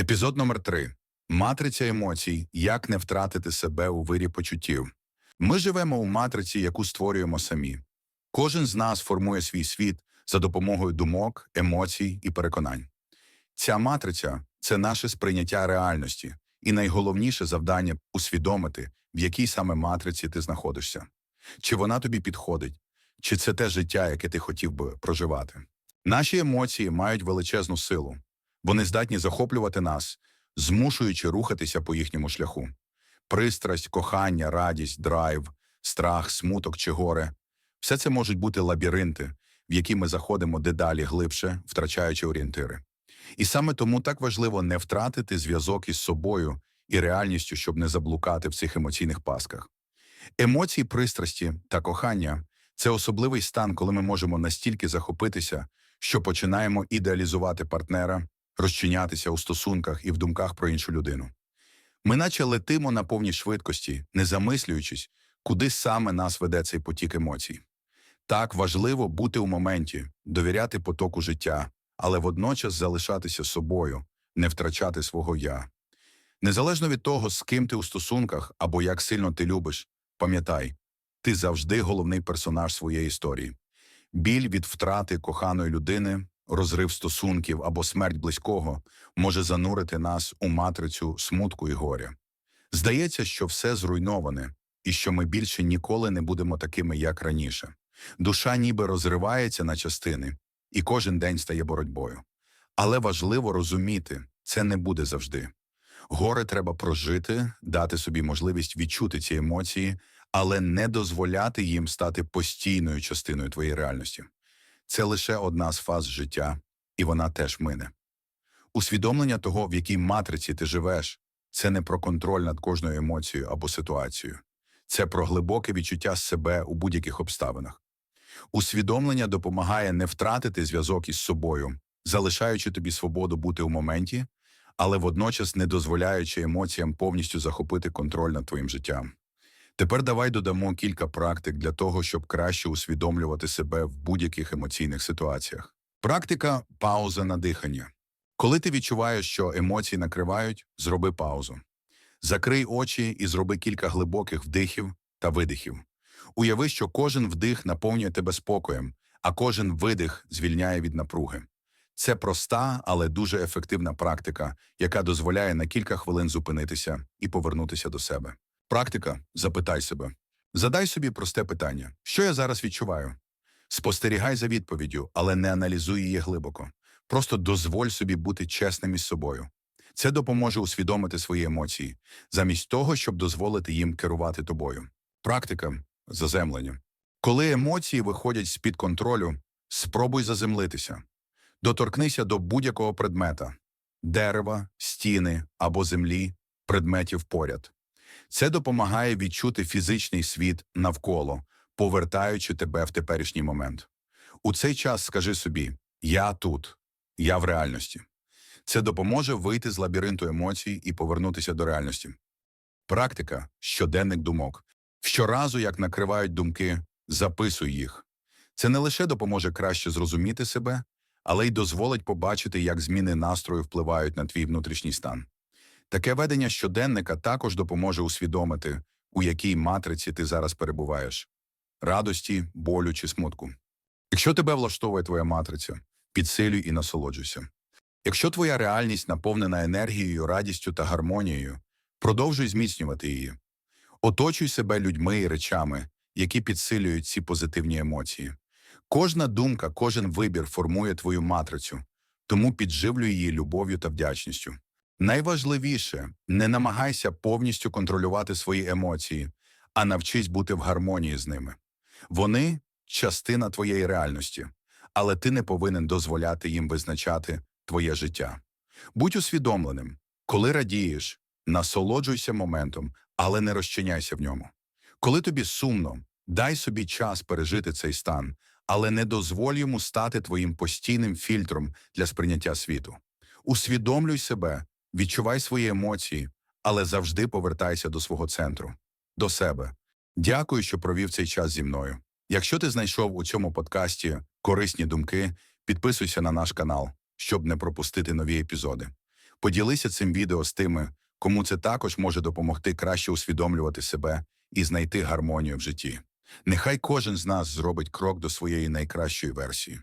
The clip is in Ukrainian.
Епізод номер 3 Матриця емоцій. Як не втратити себе у вирі почуттів. Ми живемо у матриці, яку створюємо самі. Кожен з нас формує свій світ за допомогою думок, емоцій і переконань. Ця матриця це наше сприйняття реальності, і найголовніше завдання усвідомити, в якій саме матриці ти знаходишся. Чи вона тобі підходить, чи це те життя, яке ти хотів би проживати. Наші емоції мають величезну силу. Вони здатні захоплювати нас, змушуючи рухатися по їхньому шляху. Пристрасть, кохання, радість, драйв, страх, смуток чи горе все це можуть бути лабіринти, в які ми заходимо дедалі глибше, втрачаючи орієнтири. І саме тому так важливо не втратити зв'язок із собою і реальністю, щоб не заблукати в цих емоційних пасках. Емоції пристрасті та кохання це особливий стан, коли ми можемо настільки захопитися, що починаємо ідеалізувати партнера, розчинятися у стосунках і в думках про іншу людину. Ми наче летимо на повній швидкості, не замислюючись, куди саме нас веде цей потік емоцій. Так важливо бути у моменті, довіряти потоку життя, але водночас залишатися собою, не втрачати свого я. Незалежно від того, з ким ти у стосунках або як сильно ти любиш, пам'ятай, ти завжди головний персонаж своєї історії. Біль від втрати коханої людини, розрив стосунків або смерть близького може занурити нас у матрицю смутку і горя. Здається, що все зруйноване, і що ми більше ніколи не будемо такими, як раніше. Душа ніби розривається на частини, і кожен день стає боротьбою. Але важливо розуміти, це не буде завжди. Горе треба прожити, дати собі можливість відчути ці емоції, але не дозволяти їм стати постійною частиною твоєї реальності. Це лише одна з фаз життя, і вона теж мине. Усвідомлення того, в якій матриці ти живеш, це не про контроль над кожною емоцією або ситуацією, це про глибоке відчуття себе у будь-яких обставинах. Усвідомлення допомагає не втратити зв'язок із собою, залишаючи тобі свободу бути у моменті, але водночас не дозволяючи емоціям повністю захопити контроль над твоїм життям. Тепер давай додамо кілька практик для того, щоб краще усвідомлювати себе в будь-яких емоційних ситуаціях. Практика пауза на дихання. Коли ти відчуваєш, що емоції накривають, зроби паузу. Закрий очі і зроби кілька глибоких вдихів та видихів. Уяви, що кожен вдих наповнює тебе спокоєм, а кожен видих звільняє від напруги. Це проста, але дуже ефективна практика, яка дозволяє на кілька хвилин зупинитися і повернутися до себе. Практика запитай себе. Задай собі просте питання: що я зараз відчуваю? Спостерігай за відповіддю, але не аналізуй її глибоко. Просто дозволь собі бути чесним із собою. Це допоможе усвідомити свої емоції, замість того, щоб дозволити їм керувати тобою. Практика заземлення. Коли емоції виходять з-під контролю, спробуй заземлитися. Доторкнися до будь-якого предмета дерева, стіни або землі, предметів поряд. Це допомагає відчути фізичний світ навколо, повертаючи тебе в теперішній момент. У цей час скажи собі: Я тут, я в реальності. Це допоможе вийти з лабіринту емоцій і повернутися до реальності. Практика щоденник думок. Щоразу, як накривають думки, записуй їх. Це не лише допоможе краще зрозуміти себе, але й дозволить побачити, як зміни настрою впливають на твій внутрішній стан. Таке ведення щоденника також допоможе усвідомити, у якій матриці ти зараз перебуваєш радості, болю чи смутку. Якщо тебе влаштовує твоя матриця, підсилюй і насолоджуйся. Якщо твоя реальність наповнена енергією, радістю та гармонією, продовжуй зміцнювати її. Оточуй себе людьми і речами, які підсилюють ці позитивні емоції. Кожна думка, кожен вибір формує твою матрицю, тому підживлюй її любов'ю та вдячністю. Найважливіше не намагайся повністю контролювати свої емоції, а навчись бути в гармонії з ними. Вони частина твоєї реальності, але ти не повинен дозволяти їм визначати твоє життя. Будь усвідомленим, коли радієш, насолоджуйся моментом, але не розчиняйся в ньому. Коли тобі сумно, дай собі час пережити цей стан, але не дозволь йому стати твоїм постійним фільтром для сприйняття світу. Усвідомлюй себе, відчувай свої емоції, але завжди повертайся до свого центру, до себе. Дякую, що провів цей час зі мною. Якщо ти знайшов у цьому подкасті корисні думки, підписуйся на наш канал, щоб не пропустити нові епізоди. Поділися цим відео з тими, кому це також може допомогти краще усвідомлювати себе і знайти гармонію в житті. Нехай кожен з нас зробить крок до своєї найкращої версії.